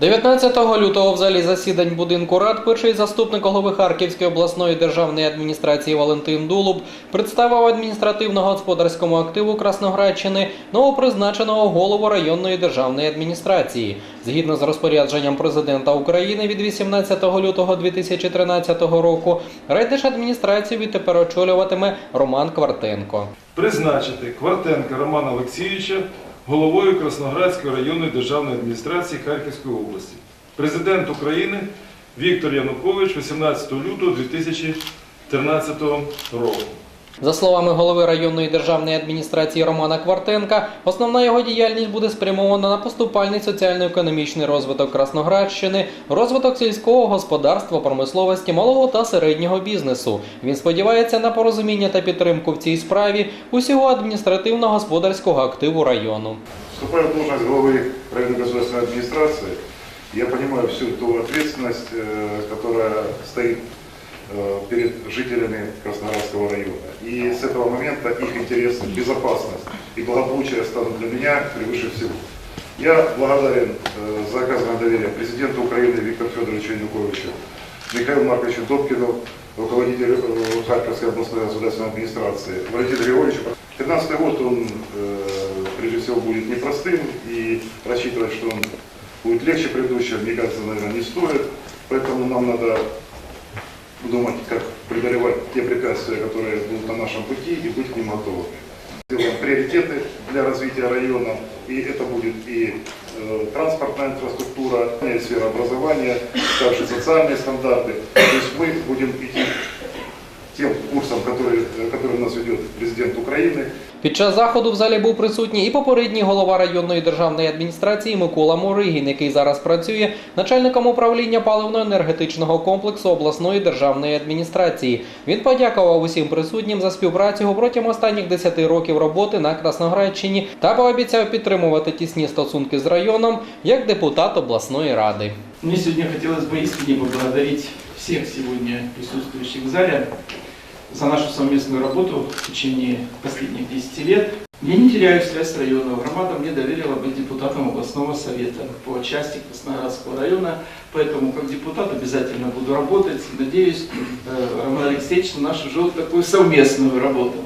19 лютого в залі засідань будинку рад перший заступник голови Харківської обласної державної адміністрації Валентин Дулуб представив адміністративно-господарському активу Красноградщини новопризначеного голову районної державної адміністрації. Згідно з розпорядженням президента України від 18 лютого 2013 року, райдержадміністрацію відтепер очолюватиме Роман Квартенко. Призначити Квартенка Романа Олексійовича головою Красноградської районної державної адміністрації Харківської області. Президент України Віктор Янукович 18 лютого 2013 року. За словами голови районної державної адміністрації Романа Квартенка, основна його діяльність буде спрямована на поступальний соціально-економічний розвиток Красноградщини, розвиток сільського господарства, промисловості, малого та середнього бізнесу. Він сподівається на порозуміння та підтримку в цій справі усього адміністративно-господарського активу району. Вступая в должность главы районной государственной администрации, я понимаю всю ту ответственность, э, которая стоит э, перед жителями Краснодарского района. И с этого момента их интересы, безопасность и благополучие станут для меня превыше всего. Я благодарен э, за оказанное доверие президенту Украины Виктору Федоровичу Януковичу, Михаилу Марковичу Добкину, руководителю э, Харьковской областной государственной администрации, Валентину Григорьевичу. 2015 год он, э, прежде всего, будет непростым, и рассчитывать, что он будет легче предыдущего, мне кажется, наверное, не стоит. Поэтому нам надо думать, как преодолевать те препятствия, которые будут на нашем пути, и быть к ним готовыми. Сделаем приоритеты для развития района, и это будет и э, транспортная инфраструктура, и сфера образования, также социальные стандарты. То есть мы будем идти тем курсом, который, э, который нас ведет президент Украины, Під час заходу в залі був присутній і попередній голова районної державної адміністрації Микола Моригін, який зараз працює начальником управління паливно-енергетичного комплексу обласної державної адміністрації. Він подякував усім присутнім за співпрацю протягом останніх 10 років роботи на Красноградщині та пообіцяв підтримувати тісні стосунки з районом як депутат обласної ради. Мне сегодня хотелось бы искренне поблагодарить всех сегодня присутствующих в зале за нашу совместную работу в течение последних 10 лет. Я не теряю связь с районом. Громада мне доверила быть депутатом областного совета по части Краснодарского района, поэтому как депутат обязательно буду работать. Надеюсь, э, Роман Алексеевич, на нашу уже такую совместную работу.